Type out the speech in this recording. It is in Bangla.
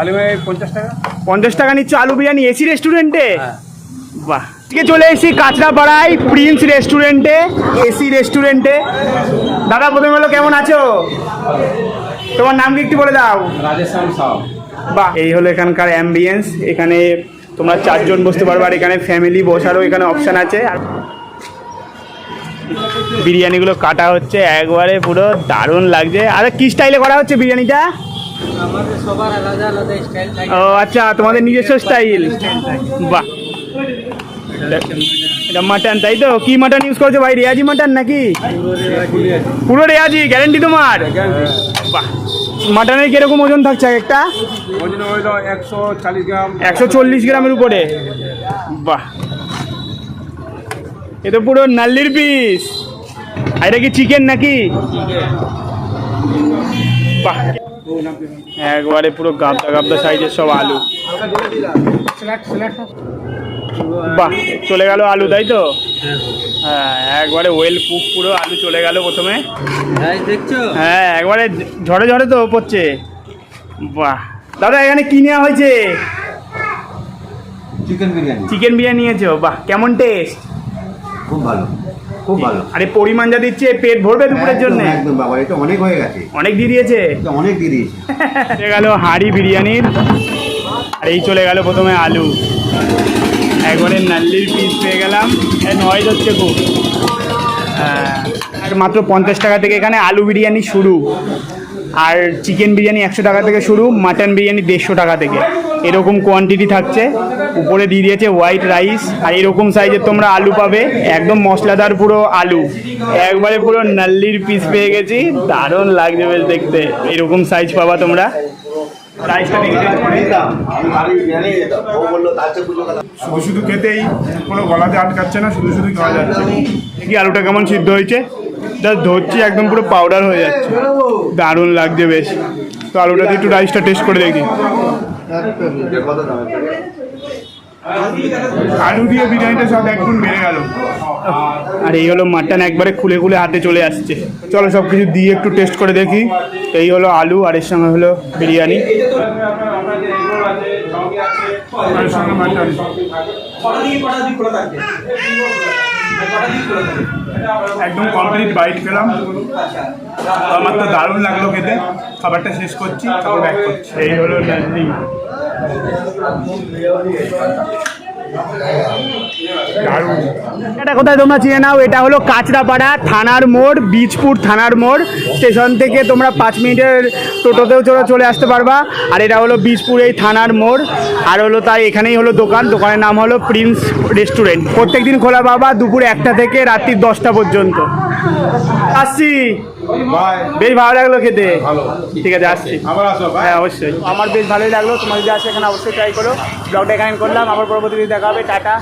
আলু পঞ্চাশ টাকা। পঞ্চাশ টাকা নিচ্ছ আলু বিরিয়ানি এসি রেস্টুরেন্টে? হ্যাঁ। বাহ। আজকে চলে এসেছি কাঁচরাপাড়ায় প্রিন্স রেস্টুরেন্টে এসি রেস্টুরেন্টে। দাদা প্রথমে বলো কেমন আছো? তোমার নাম কি একটু বলে দাও। সাউ। বাহ। এই হলো এখানকার অ্যাম্বিয়েন্স এখানে তোমরা চারজন বসতে পারবে আর এখানে ফ্যামিলি বসারও এখানে অপশান আছে। আর বিরিয়ানিগুলো কাটা হচ্ছে একবারে পুরো দারুণ লাগছে। আর কি স্টাইলে করা হচ্ছে বিরিয়ানিটা? ও আচ্ছা তোমাদের নিজস্ব স্টাইল বাহ। এটা মাটন তাই তো? কি মাটন ইউজ করছ ভাই? রেয়াজি মাটন নাকি? পুরো রেয়াজি গ্যারেন্টি তোমার? বাহ। মাটনের কীরকম ওজন থাকছে একটা? একশো একশো চল্লিশ গ্রামের উপরে। বাহ। এ তো পুরো নাল্লির পিস আর এটা কি চিকেন নাকি? বাহ। একবারে পুরো গাবদা গাবদা সাইজের সব আলু। বাহ চলে গেল আলু তাই তো? হ্যাঁ একবারে ওয়েল কুক পুরো আলু চলে গেল প্রথমে। দেখছ? হ্যাঁ একবারে ঝড়ে ঝড়ে তো পড়ছে বাহ দাদা এখানে কি নেওয়া হয়েছে? চিকেন বিরিয়ানি। চিকেন বিরিয়ানি নিয়েছো? বাহ কেমন টেস্ট খুব ভালো। খুব ভালো। আরে পরিমাণ যা দিচ্ছে পেট ভরবে দুপুরের জন্য। একদম, বাবা এটা অনেক হয়ে গেছে। অনেক দিয়ে দিয়েছে? অনেক দিয়ে দিয়েছে। চলে গেল হাঁড়ি বিরিয়ানির। আর এই চলে গেল প্রথমে আলু। একবারে নাল্লির পিস পেয়ে গেলাম। নয় হচ্ছে খুব। হ্যাঁ, আর মাত্র পঞ্চাশ টাকা থেকে এখানে আলু বিরিয়ানি শুরু। আর চিকেন বিরিয়ানি একশো টাকা থেকে শুরু মাটন বিরিয়ানি দেড়শো টাকা থেকে। এরকম কোয়ান্টিটি থাকছে। উপরে দিয়ে দিয়েছে হোয়াইট রাইস আর এরকম সাইজের তোমরা আলু পাবে। একদম মশলাদার পুরো আলু। একবারে পুরো নাল্লির পিস পেয়ে গেছি। দারুণ লাগছে বেশ দেখতে। এরকম সাইজ পাবা তোমরা। শুধু শুধু খেতেই কোনো গলাতে আটকাচ্ছে না শুধু শুধু খাওয়া যাচ্ছে। দেখি আলুটা কেমন সিদ্ধ হয়েছে। জাস্ট ধরছি একদম পুরো পাউডার হয়ে যাচ্ছে। দারুণ লাগছে বেশ। তো আলুটাতে একটু রাইসটা টেস্ট করে দেখি। আলু দিয়ে বিরিয়ানিটা সব এক গুণ বেড়ে গেল। আর এই হলো মাটন একবারে খুলে খুলে হাতে চলে আসছে। চলো সব কিছু দিয়ে একটু টেস্ট করে দেখি। এই হলো আলু আর এর সঙ্গে হলো বিরিয়ানি। সঙ্গে মাটন। একদম কমপ্লিট বাইট খেলাম। আমার তো দারুণ লাগল খেতে। খাবারটা শেষ করছি, তারপর ব্যাক করছি। এই হলো দারুণ। এটা কোথায় তোমরা চিনে নাও? এটা হলো কাঁচরাপাড়া থানার মোড় বীজপুর থানার মোড়। স্টেশন থেকে তোমরা পাঁচ মিনিটের টোটোতেও চলে চলে আসতে পারবা। আর এটা হলো বীজপুর এই থানার মোড়। আর হলো তাই এখানেই হলো দোকান। দোকানের নাম হলো প্রিন্স রেস্টুরেন্ট। প্রত্যেক দিন খোলা পাবা দুপুর একটা থেকে রাত্রি দশটা পর্যন্ত। আসছি। বেশ ভালো লাগল খেতে। ঠিক আছে আসছি। হ্যাঁ অবশ্যই। আমার বেশ ভালোই লাগল। তোমার যদি আসে এখানে অবশ্যই ট্রাই করো। ব্লগটা এখানে করলাম। আবার পরবর্তী দেখা হবে। টাটা।